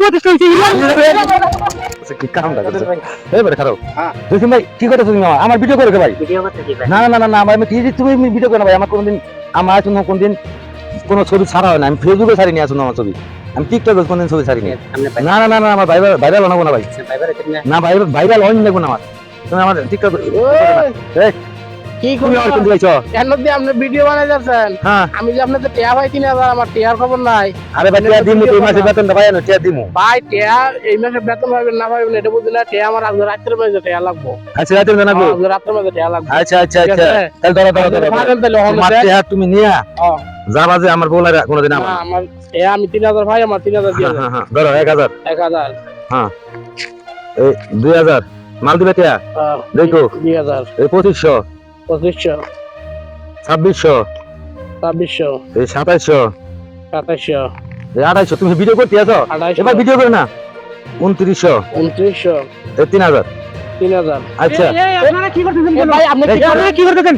প্রতিষ্ঠা হয়েছে আচ্ছা, কি কামটা করছে? এই খারাপ। জসিম ভাই, কি করতেছো তুমি আমার? আমার ভিডিও করে ভাই? না না না না না ভাই, আমি তুমি ভিডিও করো ভাই আমার কোনোদিন আমার আসলে কোনদিন কোনো ছবি ছাড়া হয় না। আমি ফেসবুকে ছাড়িনি আসলে আমার ছবি। আমি টিকটকে কোনদিন ছবি ছাড়িনি। না না না না আমার ভাইরাল ভাইরাল হব না ভাই। না ভাইরাল হয়নি দেখব না আমার। তুমি আমার টিকটক কি আপনি ভিডিও বানাই যাচ্ছেন? হ্যাঁ। আমি যে আপনাদের টিয়া ভাই তিন হাজার আমার টিয়ার খবর নাই। আরে ভাই টিয়া দিমু তুই মাসে বেতনটা পাই না টিয়া দিমু। ভাই টিয়া এই মাসে বেতন পাবেন না পাবেন এটা বুঝি না টিয়া আমার আজকে রাত্রের মাঝে টিয়া লাগবো। আচ্ছা রাতে জানাব আজকে রাত্রের মাঝে টিয়া লাগবো। আচ্ছা আচ্ছা আচ্ছা। তাহলে ধরো ধরো ধরো পারেন তাহলে হলে তোমার টিয়া তুমি নিয়া। হ্যাঁ। যাবা যে আমার বলার কোনোদিন আমার। আমার টিয়া আমি তিন হাজার ভাই আমার তিন হাজার দিয়ে হ্যাঁ হ্যাঁ হ্যাঁ ধরো এক হাজার। এক হাজার। এই দুই হাজার। মাল দিবে টিয়া? হ্যাঁ, দেখো। দুই হাজার। এই পঁচিশশো। পঁচিশশো ছাব্বিশশো? ছাব্বিশশো। এই সাতাইশশো? সাতাইশশো। এই আড়াইশো তুমি ভিডিও করতে আছো? আঠাইশশো। এবার ভিডিও করে না। উনত্রিশশো। উনত্রিশশো। তিন হাজার। তিন হাজার। আচ্ছা। আপনারা কি করতেছেন ভাই কি করতেছেন?